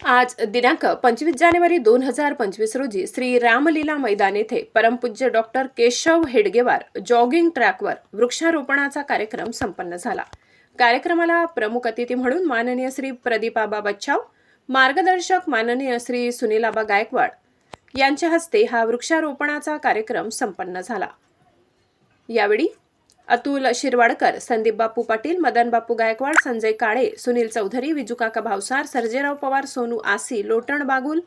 आज दिनांक पंचवीस जानेवारी दोन हजार पंचवीस रोजी श्री रामलीला मैदान येथे परमपूज्य डॉक्टर केशव हेडगेवार जॉगिंग ट्रॅकवर वृक्षारोपणाचा कार्यक्रम संपन्न झाला. कार्यक्रमाला प्रमुख अतिथी म्हणून माननीय श्री प्रदीपाबा बच्छाव मार्गदर्शक माननीय श्री सुनीलाबा गायकवाड यांच्या हस्ते हा वृक्षारोपणाचा कार्यक्रम संपन्न झाला. यावेळी अतुल शिरवाडकर संदीप बापू पाटील मदन बापू गायकवाड संजय काळे सुनील चौधरी विजूकाका भावसार सर्जेराव पवार सोनू आसी लोटण बागुल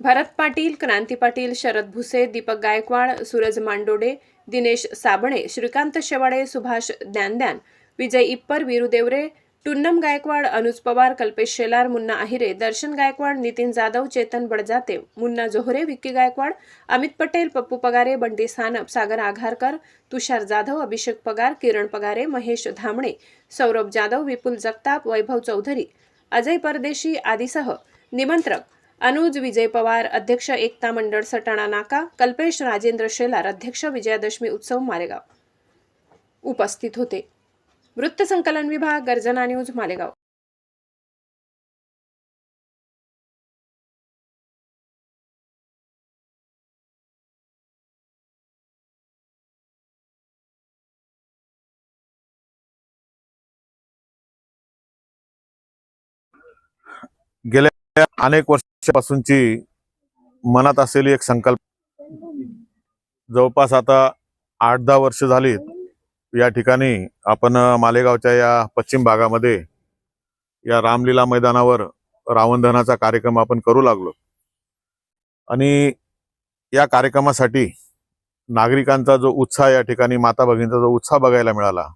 भरत पाटील क्रांती पाटील शरद भुसे दीपक गायकवाड सूरज मांडोडे दिनेश साबणे श्रीकांत शेवाडे सुभाष द्यानद्यान विजय इप्पर वीरू देवरे टुन्नम गायकवाड अनुज पवार कल्पेश शेलार मुन्ना आहिरे दर्शन गायकवाड नितीन जाधव चेतन बडजाते मुन्ना जोहरे विक्की गायकवाड अमित पटेल पप्पू पगारे बंटी सानप सागर आघारकर तुषार जाधव अभिषेक पगार किरण पगारे महेश धामणे सौरभ जाधव विपुल जगताप वैभव चौधरी अजय परदेशी आदीसह निमंत्रक अनुज विजय पवार अध्यक्ष एकता मंडळ सटाणा नाका कल्पेश राजेंद्र शेलार अध्यक्ष विजयादशमी उत्सव मारेगाव. उपस्थित होते. वृत्तसंकलन विभाग गर्जना न्यूज मालेगाव. गेल्या अनेक वर्षापासूनची मनात असलेली एक संकल्प. जवळपास आता आठ दहा वर्ष झालीत. या ठिकाणी आपण मालेगावच्या या पश्चिम भागामध्ये या रामलीला मैदानावर रावणधनाचा कार्यक्रम आपण करू लागलो. आणि या कार्यक्रमासाठी नागरिकांचा जो उत्साह या ठिकाणी माता भगिनीचा जो उत्साह बघायला मिळाला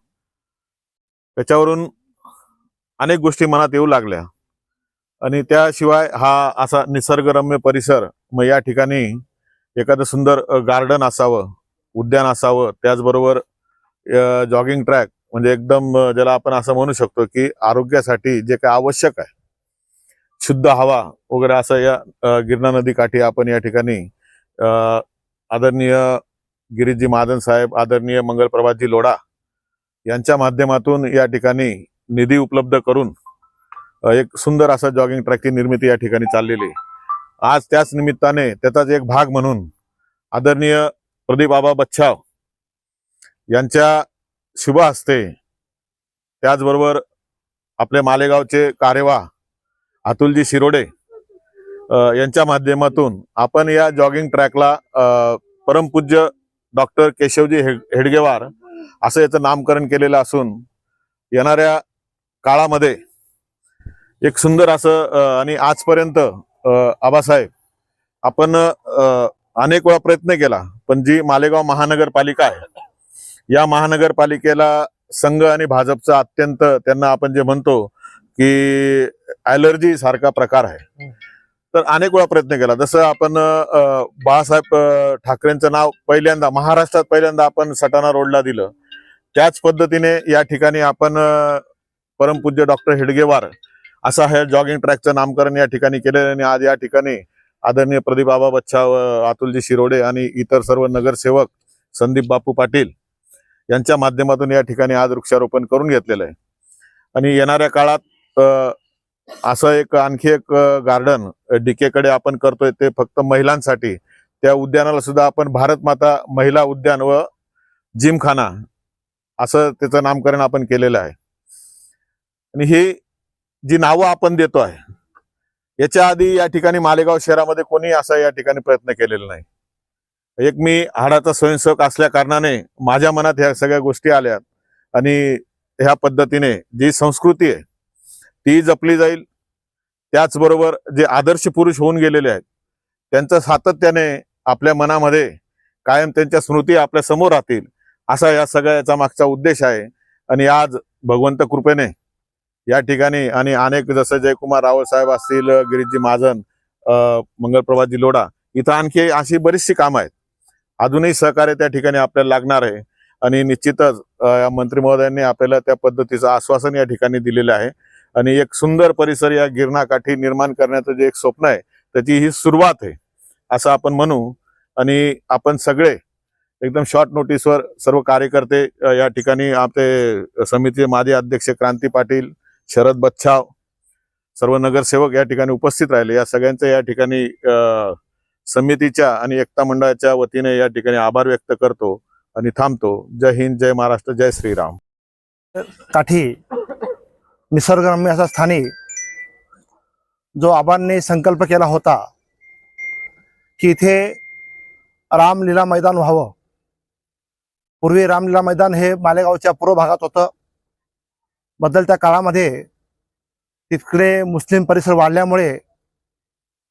त्याच्यावरून अनेक गोष्टी मनात येऊ लागल्या. आणि त्याशिवाय हा असा निसर्गरम्य परिसर मग या ठिकाणी एखादं सुंदर गार्डन असावं उद्यान असावं त्याचबरोबर जॉगिंग ट्रॅक म्हणजे एकदम ज्याला आपण असं म्हणू शकतो की आरोग्यासाठी जे काय आवश्यक आहे. शुद्ध हवा वगैरे असं या गिरणा नदी काठी आपण या ठिकाणी आदरणीय गिरीजी महाजन साहेब आदरणीय मंगलप्रभातजी लोढा यांच्या माध्यमातून या ठिकाणी निधी उपलब्ध करून एक सुंदर असा जॉगिंग ट्रॅकची निर्मिती या ठिकाणी चाललेली आज त्याच निमित्ताने त्याचाच एक भाग म्हणून आदरणीय प्रदीप बाबा बच्छाव यांच्या शुभ हस्ते त्याचबरोबर आपले मालेगावचे कारेवा अतुलजी शिरोडे यांच्या माध्यमातून आपण या जॉगिंग ट्रॅकला परमपूज्य डॉक्टर केशवजी हेड हेडगेवार असं याचं नामकरण केलेलं असून येणाऱ्या काळामध्ये एक सुंदर असं आणि आजपर्यंत आबासाहेब आपण अनेक वेळा प्रयत्न केला पण जी मालेगाव महानगरपालिका आहे या महानगरपालिकेला संघ आणि भाजपचा अत्यंत त्यांना आपण जे म्हणतो की ॲलर्जी सारखा प्रकार आहे. तर अनेक वेळा प्रयत्न केला. जसं आपण बाळासाहेब ठाकरेंचं नाव पहिल्यांदा महाराष्ट्रात पहिल्यांदा आपण सटाणा रोडला दिलं. त्याच पद्धतीने या ठिकाणी आपण परमपूज्य डॉक्टर हेडगेवार असं हे जॉगिंग ट्रॅकचं नामकरण या ठिकाणी केलेलं आणि आज या ठिकाणी आदरणीय प्रदीप बाबा बच्छाव अ, अतुलजी शिरोडे आणि इतर सर्व नगरसेवक संदीप बापू पाटील यांच्या माध्यमातून या ठिकाणी आज वृक्षारोपण करून घेतलेलं आहे. आणि येणाऱ्या काळात असं एक आणखी एक गार्डन डीकेकडे आपण करतोय ते फक्त महिलांसाठी. त्या उद्यानाला सुद्धा आपण भारत माता महिला उद्यान व जिमखाना असं त्याचं नामकरण आपण केलेलं आहे. आणि ही जी नावं आपण देतो आहे याच्या आधी या ठिकाणी मालेगाव शहरामध्ये कोणी असा या ठिकाणी प्रयत्न केलेला नाही. एक मी हाडाचा स्वयंसेवक असल्या कारणाने माझ्या मनात ह्या सगळ्या गोष्टी आल्या आणि ह्या पद्धतीने जी संस्कृती आहे ती जपली जाईल. त्याचबरोबर जे आदर्श पुरुष होऊन गेलेले आहेत त्यांचं सातत्याने आपल्या मनामध्ये कायम त्यांच्या स्मृती आपल्यासमोर राहतील असा या सगळ्याचा मागचा उद्देश आहे. आणि आज भगवंत कृपेने या ठिकाणी आणि अनेक जसं जयकुमार रावळ साहेब असतील गिरीजी महाजन अं, मंगलप्रभातजी लोढा इथं आणखी अशी बरीचशी कामं आहेत. अजूनही सहकार्य त्या ठिकाणी आपल्याला लागणार आहे. आणि निश्चितच या मंत्री महोदयांनी आपल्याला त्या पद्धतीचं आश्वासन या ठिकाणी दिलेलं आहे. आणि एक सुंदर परिसर या गिरणाकाठी निर्माण करण्याचं जे एक स्वप्न आहे त्याची ही सुरुवात आहे असं आपण म्हणू. आणि आपण सगळे एकदम शॉर्ट नोटीसवर सर्व कार्यकर्ते या ठिकाणी आपले समितीचे माजी अध्यक्ष क्रांती पाटील शरद बच्छाव सर्व नगरसेवक या ठिकाणी उपस्थित राहिले. या सगळ्यांचं या ठिकाणी समितीच्या आणि एकता मंडळाच्या वतीने या ठिकाणी आभार व्यक्त करतो आणि थांबतो. जय हिंद जय महाराष्ट्र जय श्रीराम. काठी निसर्गरम्य असा स्थानी जो आबांनी संकल्प केला होता की इथे रामलीला मैदान व्हावं. पूर्वी रामलीला मैदान हे मालेगावच्या पूर्व भागात होतं. बदलत्या काळामध्ये तिकडे मुस्लिम परिसर वाढल्यामुळे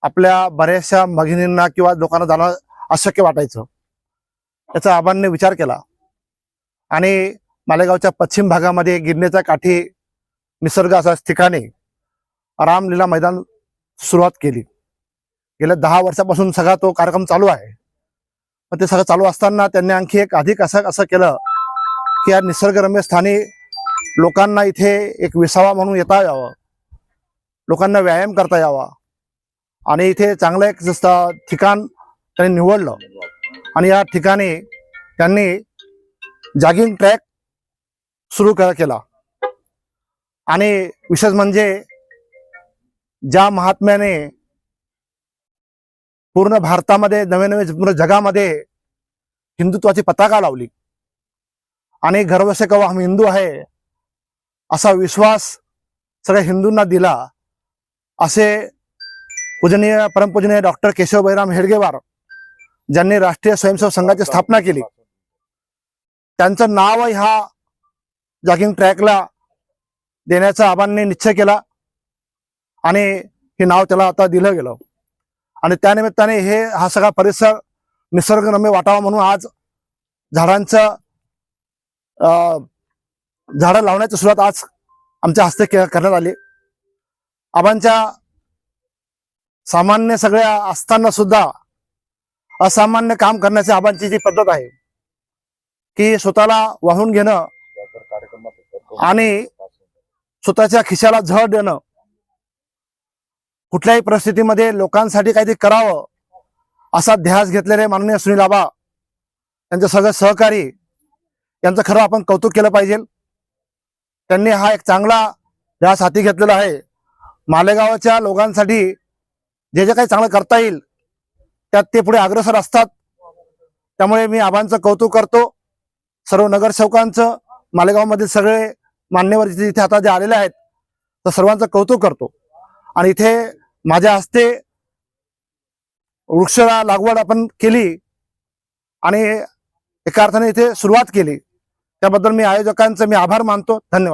आपल्या बऱ्याचशा भगिनींना किंवा लोकांना जाणं अशक्य वाटायचं. याचा आबांनी विचार केला. आणि मालेगावच्या पश्चिम भागामध्ये गिरणेच्या काठी निसर्ग असा ठिकाणी रामलीला मैदान सुरुवात केली. गेल्या दहा वर्षापासून सगळा तो कार्यक्रम चालू आहे. पण ते सगळं चालू असताना त्यांनी आणखी एक अधिक असं असं केलं की या निसर्गरम्य स्थानी लोकांना इथे एक विसावा म्हणून येता यावं. लोकांना व्यायाम करता यावा. आणि इथे चांगलं एक जसं ठिकाण त्यांनी निवडलं. आणि या ठिकाणी त्यांनी जॉगिंग ट्रॅक सुरू केला. आणि विशेष म्हणजे ज्या महात्म्याने पूर्ण भारतामध्ये नवे नवे पूर्ण जगामध्ये हिंदुत्वाची पताका लावली. आणि गर्वसे कवा हम हिंदू आहे असा विश्वास सगळ्या हिंदूंना दिला असे पूजनीय परमपूजनीय डॉक्टर केशव बैराम हेडगेवार ज्यांनी राष्ट्रीय स्वयंसेवक संघाची स्थापना केली. त्यांचं नाव ह्या जॉगिंग ट्रॅकला देण्याचा आबांनी निश्चय केला आणि हे नाव त्याला आता दिलं गेलं. आणि त्यानिमित्ताने हे हा सगळा परिसर निसर्गरम्य वाटावा म्हणून आज झाडांचं अं, झाडं लावण्याची सुरुवात आज आमच्या हस्ते के- करण्यात आली. आबांच्या सामान्य सगळ्या असताना सुद्धा असामान्य काम करण्याची आबांची जी पद्धत आहे की स्वतःला वाहून घेणं आणि स्वतःच्या खिशाला झळ देणं कुठल्याही परिस्थितीमध्ये लोकांसाठी काहीतरी करावं असा ध्यास घेतलेले माननीय सुनील आबा त्यांचे सगळे सहकारी यांचं खरं आपण कौतुक केलं पाहिजे. त्यांनी हा एक चांगला ध्यास हाती घेतलेला आहे. मालेगावच्या लोकांसाठी जे जे काही चांगलं करता येईल त्यात ते पुढे अग्रसर असतात. त्यामुळे मी आबांचं कौतुक करतो. सर्व नगरसेवकांचं मालेगावमधील सगळे मान्यवर इथे आता जे आलेले आहेत तर सर्वांचं कौतुक करतो. आणि इथे माझ्या हस्ते वृक्ष लागवड आपण केली आणि एका अर्थाने इथे सुरुवात केली. त्याबद्दल मी आयोजकांचं मी आभार मानतो. धन्यवाद.